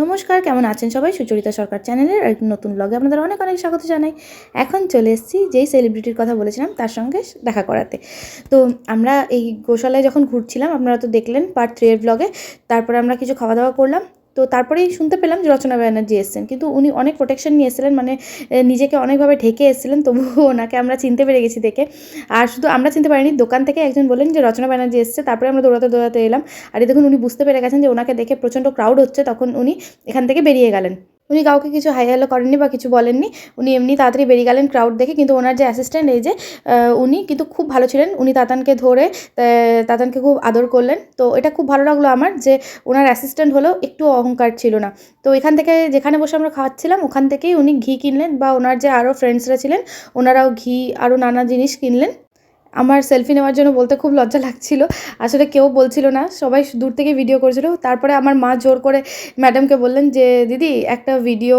নমস্কার, কেমন আছেন সবাই? সুচরিতা সরকার চ্যানেলের একটি নতুন ব্লগে আপনাদের অনেক অনেক স্বাগত জানাই। এখন চলে এসেছি যেই সেলিব্রিটির কথা বলেছিলাম, তার সঙ্গে দেখা করাতে। তো আমরা এই গোশালায় যখন ঘুরছিলাম, আপনারা তো দেখলেন পার্ট থ্রি এর ব্লগে তারপরে আমরা কিছু খাওয়া দাওয়া করলাম। তো তারপরেই শুনতে পেলাম যে রচনা ব্যানার্জি এসেছেন। কিন্তু উনি অনেক প্রোটেকশন নিয়ে এসেছিলেন মানে নিজেকে অনেকভাবে ঢেকে এসেছিলেন, তবুও ওনাকে আমরা চিনতে পেরে গেছি দেখে। আর শুধু আমরা চিনতে পারিনি, দোকান থেকে একজন বললেন যে রচনা ব্যানার্জি এসছে, তারপরে আমরা দৌড়াতে দৌড়াতে এলাম। আর দেখুন উনি বুঝতে পেরে গেছেন যে ওনাকে দেখে প্রচণ্ড ক্রাউড হচ্ছে, তখন উনি এখান থেকে বেরিয়ে গেলেন। উনি কাউকে কিছু হাই হ্যালো করেননি বা কিছু বলেননি, উনি এমনি তাড়াতাড়ি বেরিয়ে গেলেন ক্রাউড দেখে, কিন্তু ওনার যে অ্যাসিস্ট্যান্ট এই যে উনি কিন্তু খুব ভালো ছিলেন। উনি তাতানকে ধরে তাতানকে খুব আদর করলেন। তো এটা খুব ভালো লাগল আমার যে ওনার অ্যাসিস্ট্যান্ট হলেও একটু অহংকার ছিল না। তো এখান থেকে যেখানে বসে আমরা খাওয়াচ্ছিলাম ওখান থেকেই উনি ঘি কিনলেন বা ওনার যে আরও ফ্রেন্ডসরা ছিলেন, ওনারাও ঘি আরও নানা জিনিস কিনলেন। আমার সেলফি নেওয়ার জন্য বলতে খুব লজ্জা লাগছিল। আসলে কেউ বলছিল না, সবাই দূর থেকে ভিডিও করেছিল। তারপরে আমার মা জোর করে ম্যাডামকে বললেন যে, দিদি, একটা ভিডিও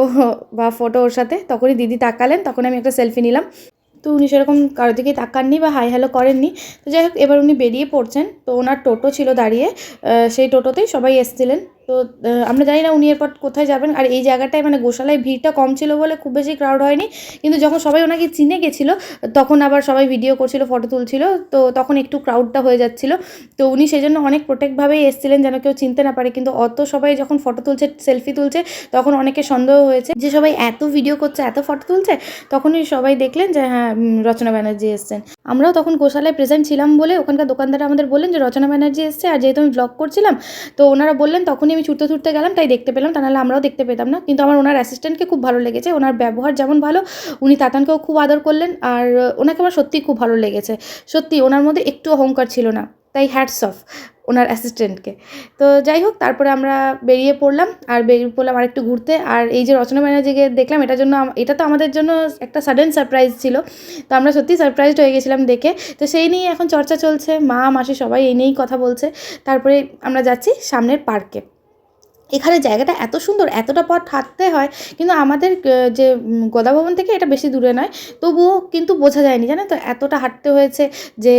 বা ফটো ওর সাথে। তখনই দিদি তাকালেন, তখন আমি একটা সেলফি নিলাম। তো উনি সেরকম কারোর দিকেই তাকাননি বা হাই হ্যালো করেননি। তো যাই হোক, এবার উনি বেরিয়ে পড়ছেন। তো ওনার টোটো ছিল দাঁড়িয়ে সেই টোটোতেই সবাই এসেছিলেন। তো আমরা জানি না উনি এরপর কোথায় যাবেন। আর এই জায়গাটায় মানে গোশালায় ভিড়টা কম ছিল বলে খুব বেশি ক্রাউড হয়নি। কিন্তু যখন সবাই ওনাকে চিনে গেছিল, তখন আবার সবাই ভিডিও করছিল ফটো তুলছিল। তো তখন একটু ক্রাউডটা হয়ে যাচ্ছিল। তো উনি সেই জন্য অনেক প্রোটেক্টভাবেই এসেছিলেন যেন কেউ চিনতে না পারে। কিন্তু অত সবাই যখন ফটো তুলছে সেলফি তুলছে, তখন অনেকে সন্দেহ হয়েছে যে সবাই এত ভিডিও করছে, এত ফটো তুলছে? তখনই সবাই দেখলেন যে হ্যাঁ রচনা ব্যানার্জি এসছেন। আমরাও তখন গোশালায় প্রেজেন্ট ছিলাম বলে ওখানকার দোকানদার আমাদের বললেন যে, রচনা ব্যানার্জি এসছে। আর যেহেতু আমি ব্লগ করছিলাম, তো ওনারা বললেন তখনই আমি ছুটতে ছুটতে গেলাম, তাই দেখতে পেলাম, তা নাহলে আমরাও দেখতে পেতাম না। কিন্তু আমার ওনার অ্যাসিস্ট্যান্টকে খুব ভালো লেগেছে, ওনার ব্যবহার যেমন ভালো, উনি তাতানকেও খুব আদর করলেন, আর ওনাকে আমার সত্যিই খুব ভালো লেগেছে। সত্যি ওনার মধ্যে একটু অহংকার ছিল না, তাই হ্যাটস অফ ওনার অ্যাসিস্ট্যান্টকে তো যাই হোক, তারপরে আমরা বেরিয়ে পড়লাম, আর বেরিয়ে পড়লাম আর একটু ঘুরতে, আর এই যে রচনা ব্যানার্জিকে দেখলাম, এটার জন্য এটা তো আমাদের জন্য একটা সাডেন সারপ্রাইজ ছিল। তো আমরা সত্যি সারপ্রাইজড হয়ে গেছিলাম দেখে। তো সেই নিয়ে এখন চর্চা চলছে, মা, মাসি সবাই এই নিয়েই কথা বলছে। তারপরে আমরা যাচ্ছি সামনের পার্কে এখানে জায়গাটা এত সুন্দর এতটা পথ হাঁটতে হয় কিন্তু আমাদের যে উম, গদা ভবন থেকে এটা বেশি দূরে নয়। তবুও কিন্তু বোঝা যায়নি জানেন তো? এতটা হাঁটতে হয়েছে যে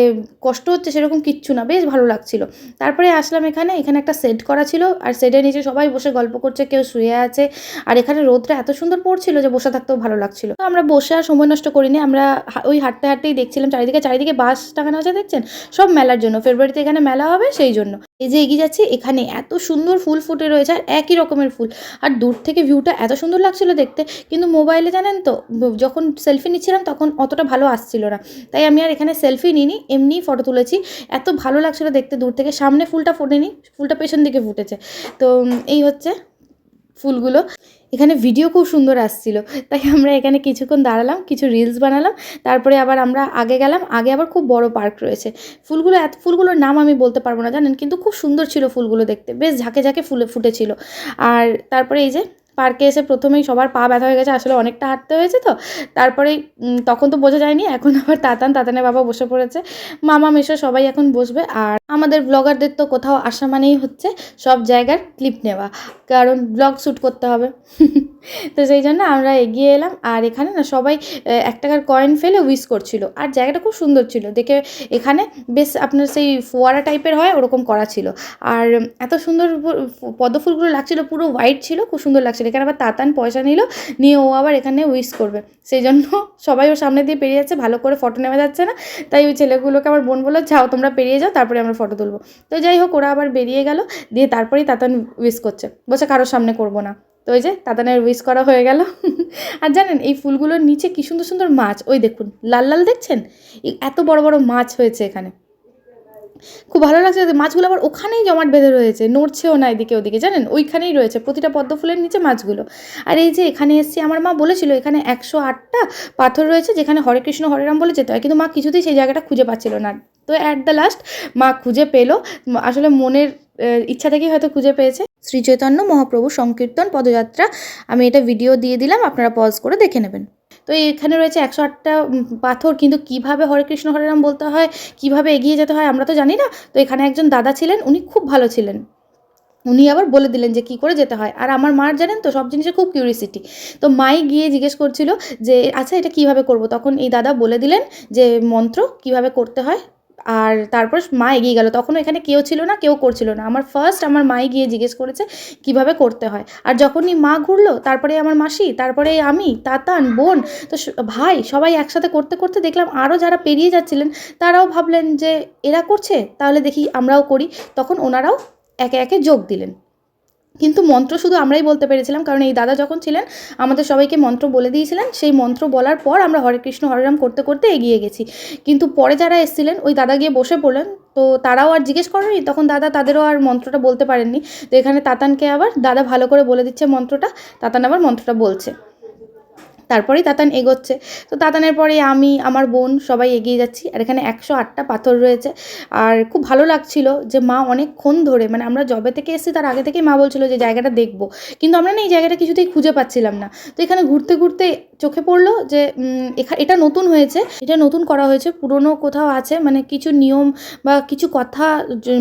কষ্ট হচ্ছে সেরকম কিচ্ছু না বেশ ভালো লাগছিল। তারপরে আসলাম এখানে এখানে একটা সেট করা ছিল আর সেটের নিচে সবাই বসে গল্প করছে কেউ শুয়ে আছে। আর এখানে রোদটা এত সুন্দর পড়ছিল যে বসে থাকতেও ভালো লাগছিল। তো আমরা বসে আর সময় নষ্ট করিনি আমরা ওই হাঁটতে হাঁটতেই দেখছিলাম চারিদিকে চারিদিকে বাস টাঙানো আছে দেখছেন? সব মেলার জন্য ফেব্রুয়ারিতে এখানে মেলা হবে সেই জন্য। এই যে এগিয়ে যাচ্ছে এখানে এত সুন্দর ফুল ফুটে রয়েছে একই রকমের ফুল। আর দূর থেকে ভিউটা এত সুন্দর লাগছিল দেখতে, কিন্তু মোবাইলে জানেন তো, যখন সেলফি নিচ্ছিলাম তখন অতটা ভালো আসছিল না। তাই আমি আর এখানে সেলফি নিইনি, এমনিই ফটো তুলেছি। এত ভালো লাগছিল দেখতে দূর থেকে, সামনে ফুলটা ফোটেনি, ফুলটা পেছন দিকে ফুটেছে। তো এই হচ্ছে ফুলগুলো। এখানে ভিডিও খুব সুন্দর আসছিল। তাই আমরা এখানে কিছুক্ষণ দাঁড়ালাম, কিছু রিলস বানালাম, তারপরে আবার আমরা আগে গেলাম, আগে আবার খুব বড় পার্ক রয়েছে। ফুলগুলো এত, ফুলগুলোর নাম আমি বলতে পারব না জানেন, কিন্তু খুব সুন্দর ছিল ফুলগুলো দেখতে, বেশ ঝাঁকে ঝাঁকে ফুলে ফুটেছিল। আর তারপরে এই যে পার্কে এসে প্রথমেই সবার পা ব্যথা হয়ে গেছে, আসলে অনেকটা হাঁটতে হয়েছে তো। তারপরে তখন তো বোঝা যায়নি, এখন আবার তাতান, তাতানের বাবা বসে পড়েছে। মামা, মেশো, সবাই এখন বসবে। আর আমাদের ব্লগারদের তো কোথাও আসা মানেই হচ্ছে সব জায়গার ক্লিপ নেওয়া, কারণ ব্লগ শ্যুট করতে হবে। তো সেই জন্য আমরা এগিয়ে এলাম। আর এখানে না সবাই এক টাকার কয়েন ফেলে উইশ করছিল। আর জায়গাটা খুব সুন্দর ছিল। দেখে এখানে বেশ আপনার সেই ফোয়ারা টাইপের হয়, ওরকম করা ছিল। আর এত সুন্দর পদ্মফুলগুলো পদ্ম লাগছিল, পুরো হোয়াইট ছিল, খুব সুন্দর লাগছিল। এখানে আবার তাতান পয়সা নিল, নিয়ে ও আবার এখানে উইশ করবে। সেই জন্য সবাই ওর সামনে দিয়ে পেরিয়ে যাচ্ছে, ভালো করে ফটো নেওয়া যাচ্ছে না। তাই ওই ছেলেগুলোকে আমার বোন বলল, যাও, তোমরা পেরিয়ে যাও, তারপরে আমরা ফটো তুলবো। তো যাই হোক, ওরা আবার বেরিয়ে গেল, দিয়ে তারপরেই তাতান উইশ করছে। বলছে, কারোর সামনে করব না। তো ওই যে তাতানের উইশ করা হয়ে গেল। আর জানেন এই ফুলগুলোর নিচে কি সুন্দর সুন্দর মাছ, ওই দেখুন, লাল লাল দেখছেন? এত বড় বড় মাছ হয়েছে এখানে। খুব ভালো লাগছে মাছগুলো আবার ওখানেই জমাট বেঁধে রয়েছে, নড়ছেও না এদিকে ওদিকে, জানেন? ওইখানেই রয়েছে, প্রতিটা পদ্ম ফুলের নিচে মাছগুলো। আর এই যে এখানে এসছি, আমার মা বলেছিল এখানে একশো আটটা পাথর রয়েছে, যেখানে হরে কৃষ্ণ, হরে রাম বলে যেতে হয়। কিন্তু মা কিছুতেই সেই জায়গাটা খুঁজে পাচ্ছিল না। তো অ্যাট দ্য লাস্ট মা খুঁজে পেল, আসলে মনের ইচ্ছা থেকেই হয়তো খুঁজে পেয়েছে। শ্রী চৈতন্য মহাপ্রভু সংকীর্তন পদযাত্রা। আমি এটা ভিডিও দিয়ে দিলাম, আপনারা পজ করে দেখে নেবেন। তো এখানে রয়েছে একশো আটটা পাথর, কিন্তু কীভাবে হরে কৃষ্ণ, হরে রাম বলতে হয়, কীভাবে এগিয়ে যেতে হয় আমরা তো জানি না। তো এখানে একজন দাদা ছিলেন, উনি খুব ভালো ছিলেন। উনি আবার বলে দিলেন যে কি করে যেতে হয়। আর আমার মার জানেন তো, সব জিনিসে খুব কিউরিসিটি তো মাই গিয়ে জিজ্ঞেস করছিল যে আচ্ছা এটা কীভাবে করব? তখন এই দাদা বলে দিলেন যে, মন্ত্র কীভাবে করতে হয়? আর তারপর মা এগিয়ে গেল। তখনও এখানে কেউ ছিল না, কেউ করছিল না। আমার ফার্স্ট আমার মাই গিয়ে জিজ্ঞেস করেছে, কীভাবে করতে হয়? আর যখনই মা ঘুরলো, তারপরে আমার মাসি, তারপরে আমি, তাতান, বোন, তো ভাই সবাই একসাথে করতে করতে দেখলাম আরও যারা পেরিয়ে যাচ্ছিলেন, তারাও ভাবলেন যে, এরা করছে? তাহলে দেখি আমরাও করি। তখন ওনারাও একে একে যোগ দিলেন। কিন্তু মন্ত্র শুধু আমরাই বলতে পেরেছিলাম, কারণ এই দাদা যখন ছিলেন, আমাদের সবাইকে মন্ত্র বলে দিয়েছিলেন। সেই মন্ত্র বলার পর আমরা হরে কৃষ্ণ, হরে রাম করতে করতে এগিয়ে গেছি। কিন্তু পরে যারা এসেছিলেন, ওই দাদা গিয়ে বসে পড়লেন। তো তারাও আর জিজ্ঞেস করেনি, তখন দাদা তাদেরও আর মন্ত্রটা বলতে পারেননি। তো এখানে তাতানকে আবার দাদা ভালো করে বলে দিচ্ছে মন্ত্রটা, তাতান আবার মন্ত্রটা বলছে। তারপরেই তাতান এগোচ্ছে। তো তাতানের পরে আমি, আমার বোন সবাই এগিয়ে যাচ্ছি আর এখানে একশো আটটা পাথর রয়েছে। আর খুব ভালো লাগছিল যে মা অনেকক্ষণ ধরে মানে আমরা জবে থেকে এসেছি তার আগে থেকেই মা বলছিল যে জায়গাটা দেখব। কিন্তু আমরা না এই জায়গাটা কিছুতেই খুঁজে পাচ্ছিলাম না। তো এখানে ঘুরতে ঘুরতে চোখে পড়ল যে এটা নতুন হয়েছে। এটা নতুন করা হয়েছে। পুরনো কোথাও আছে মানে কিছু নিয়ম বা কিছু কথা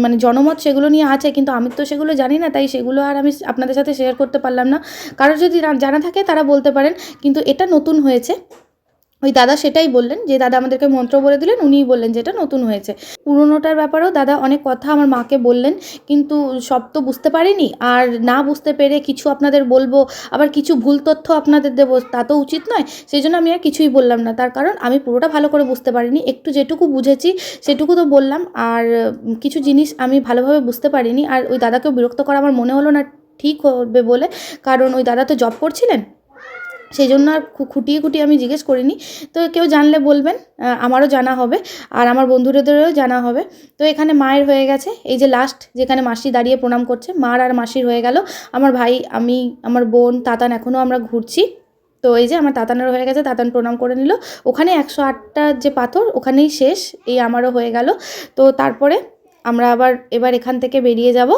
মানে জনমত সেগুলো নিয়ে আছে, কিন্তু আমি তো সেগুলো জানি না, তাই সেগুলো আর আমি আপনাদের সাথে শেয়ার করতে পারলাম না। কারোর যদি জানা থাকে তারা বলতে পারেন। কিন্তু এটা নতুন হয়েছে। ওই দাদা সেটাই বললেন, যে দাদা আমাদেরকে মন্ত্র বলে দিলেন, উনিই বললেন যে এটা নতুন হয়েছে। পুরোনোটার ব্যাপারেও দাদা অনেক কথা আমার মাকে বললেন, কিন্তু সব তো বুঝতে পারিনি। আর না বুঝতে পেরে কিছু আপনাদের বলব, আবার কিছু ভুল তথ্য আপনাদের দেবো, তা তো উচিত নয়। সেই জন্য আমি আর কিছুই বললাম না। তার কারণ আমি পুরোটা ভালো করে বুঝতে পারিনি। একটু যেটুকু বুঝেছি, সেটুকু তো বললাম। আর কিছু জিনিস আমি ভালোভাবে বুঝতে পারিনি। আর ওই দাদাকেও বিরক্ত করা আমার মনে হলো না ঠিক হবে বলে। কারণ ওই দাদা তো জব করছিলেন। সেই জন্য আর খুঁটিয়ে খুঁটিয়ে আমি জিজ্ঞেস করিনি। তো কেউ জানলে বলবেন আমারও জানা হবে আর আমার বন্ধুদেরও জানা হবে। তো এখানে মায়ের হয়ে গেছে। এই যে লাস্ট যেখানে মাসি দাঁড়িয়ে প্রণাম করছে, মার আর মাসির হয়ে গেল। আমার ভাই, আমি, আমার বোন, তাতান এখনও আমরা ঘুরছি। তো এই যে আমার তাতানের হয়ে গেছে, তাতান প্রণাম করে নিল। ওখানে একশো আটটা যে পাথর, ওখানেই শেষ। এই আমারও হয়ে গেল। তো তারপরে আমরা আবার এবার এখান থেকে বেরিয়ে যাব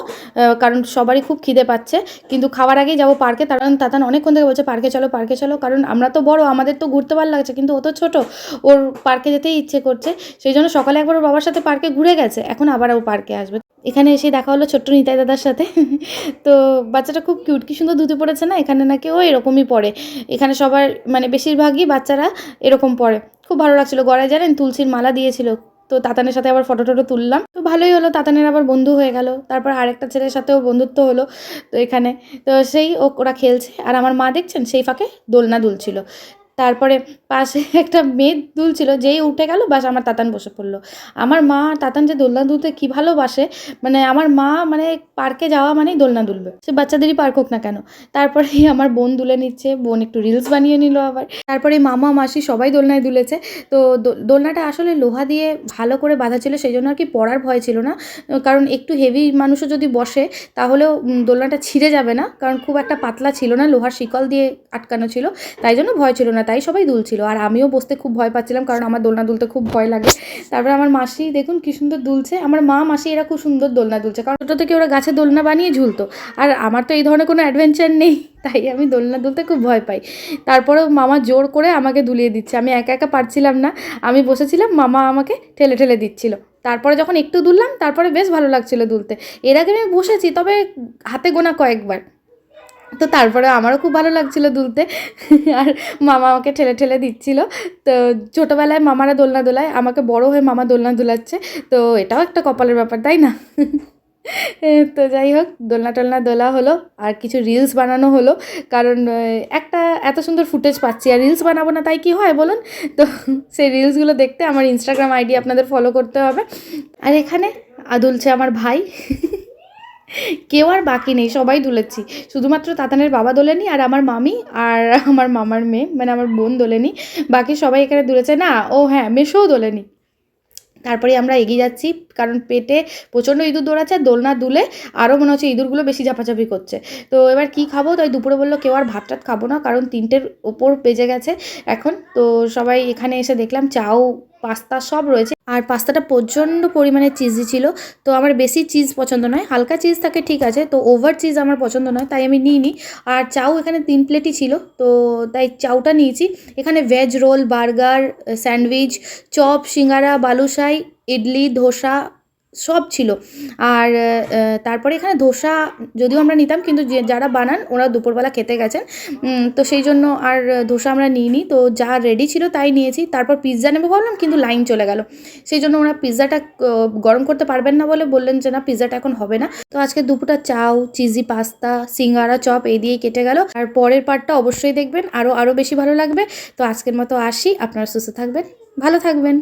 কারণ সবারই খুব খিদে পাচ্ছে। কিন্তু খাওয়ার আগেই যাব পার্কে কারণ তাতান অনেকক্ষণ থেকে বলছে, পার্কে চলো পার্কে চলো। কারণ আমরা তো বড়, আমাদের তো ঘুরতে ভালো লাগছে, কিন্তু ও তো ছোটো, ওর পার্কে যেতেই ইচ্ছে করছে। সেই জন্য সকালে একবার ওর বাবার সাথে পার্কে ঘুরে গেছে, এখন আবার ও পার্কে আসবে। এখানে এসে দেখা হলো ছোট্ট নিতাই দাদার সাথে। তো বাচ্চাটা খুব কিউট, কি সুন্দর ধুতে পড়েছে না? এখানে নাকি ও এরকমই পড়ে এখানে সবার মানে বেশিরভাগই বাচ্চারা এরকম পড়ে খুব ভালো লাগছিল, গড়ায় জানেন, তুলসীর মালা দিয়েছিল। তো তাতানের সাথে আবার ফটো টটো তুললাম। তো ভালোই হলো, তাতানের আবার বন্ধু হয়ে গেল। তারপর আরেকটা ছেলের সাথেও বন্ধুত্ব হলো তো এখানে। তো সেই ওরা খেলছে। আর আমার মা দেখছেন? সেই ফাঁকে দোলনা দুলছিল। তারপরে পাশে একটা মেয়ে দুলছিল, যেই উঠে গেল, বাস আমার তাতান বসে পড়ল। আমার মা তাতান যে দোলনা দুলতে কী ভালোবাসে মানে আমার মা মানে পার্কে যাওয়া মানেই দোলনা দুলবে। সে বাচ্চাদেরই পার্ক হোক না কেন। তারপরে আমার বোন দুলে নিচ্ছে, বোন একটু রিলস বানিয়ে নিল আবার। তারপরে মামা, মাসি সবাই দোলনায় দুলেছে। তো দোলনাটা আসলে লোহা দিয়ে ভালো করে বাঁধা ছিল সেই জন্য আর কি পড়ার ভয় ছিল না। কারণ একটু হেভি মানুষও যদি বসে, তাহলেও দোলনাটা ছিঁড়ে যাবে না। কারণ খুব একটা পাতলা ছিল না, লোহার শিকল দিয়ে আটকানো ছিল, তাই জন্য ভয় ছিল না তাই সবাই দুলছিল। আর আমিও বসতে খুব ভয় পাচ্ছিলাম কারণ আমার দোলনা দুলতে খুব ভয় লাগে। তারপরে আমার মাসি, দেখুন কি সুন্দর দুলছে। আমার মা, মাসি এরা খুব সুন্দর দোলনা দুলছে কারণ ছোটো থেকে ওরা গাছে দোলনা বানিয়ে ঝুলতো। আর আমার তো এই ধরনের কোনো অ্যাডভেঞ্চার নেই, তাই আমি দোলনা দুলতে খুব ভয় পাই। তারপরেও মামা জোর করে আমাকে দুলিয়ে দিচ্ছে। আমি একা একা পারছিলাম না। আমি বসেছিলাম, মামা আমাকে ঠেলে ঠেলে দিচ্ছিল। তারপরে যখন একটু দুললাম, তারপরে বেশ ভালো লাগছিল দুলতে। এর আগে আমি বসেছি, তবে হাতে গোনা কয়েকবার। তো তারপরে আমারও খুব ভালো লাগছিল দুলতে। আর মামা আমাকে ঠেলে ঠেলে দিচ্ছিল। তো ছোটোবেলায় মামারা দোলনা দোলায়, আমাকে বড় হয়ে মামা দোলনা দোলাচ্ছে। তো এটাও একটা কপালের ব্যাপার, তাই না? তো যাই হোক, দোলনা টোলনা দোলা হলো, আর কিছু রিলস বানানো হলো। কারণ একটা এত সুন্দর ফুটেজ পাচ্ছি। আর রিলস বানাবো না, তাই কি হয় বলুন? তো সেই রিলসগুলো দেখতে আমার ইনস্টাগ্রাম আইডি আপনাদের ফলো করতে হবে। আর এখানে আদুলছে আমার ভাই। কেউ আর বাকি নেই, সবাই দুলেছি। শুধুমাত্র তাতানের বাবা দোলেনি আর আমার মামি আর আমার মামার মেয়ে মানে আমার বোন দোলেনি। বাকি সবাই এখানে দুলেছে। না, ও হ্যাঁ মেশোও দোলেনি। তারপরে আমরা এগিয়ে যাচ্ছি কারণ পেটে প্রচণ্ড ইঁদুর দৌড়াচ্ছে, আর দোলনা দুলে আরও মনে হচ্ছে ইঁদুরগুলো বেশি ঝাপাঝাপি করছে। তো এবার কি খাব? তাই দুপুরে বলল, কেউ আর ভাত টাত খাব না, কারণ তিনটের ওপর বেজে গেছে এখন। তো সবাই এখানে এসে দেখলাম চাও পাস্তা সব রয়েছে। আর পাস্তাটা প্রচণ্ড পরিমাণে চিজি ছিল। তো আমার বেশি চিজ পছন্দ নয়। হালকা চিজ থাকে, ঠিক আছে, তো ওভার চিজ আমার পছন্দ নয়, তাই আমি নিইনি। আর চাও এখানে তিন প্লেটই ছিল, তো তাই চাউটা নিয়েছি। এখানে veg roll burger sandwich chop সিঙ্গারা, বালুশাই ইডলি, ধোসা সব ছিল। আর তারপরে এখানে ধোসা যদিও আমরা নিতাম, কিন্তু যে, যারা বানান ওরা দুপুরবেলা খেতে গেছেন। তো সেই জন্য আর ধোসা আমরা নিইনি। তো যা রেডি ছিল তাই নিয়েছি। তারপর পিৎজা নেব ভাবলাম, কিন্তু লাইন চলে গেল। সেই জন্য ওরা পিৎজাটা গরম করতে পারবেন না বলে বললেন যে, না পিৎজাটা এখন হবে না। তো আজকে দুপুরটা চাউ, চিজি পাস্তা, সিঙ্গারা চপ এই দিয়েই কেটে গেল। আর পরের পার্টটা অবশ্যই দেখবেন। আরও আরও বেশি ভালো লাগবে। তো আজকের মতো আসি। আপনারা সুস্থ থাকবেন। ভালো থাকবেন।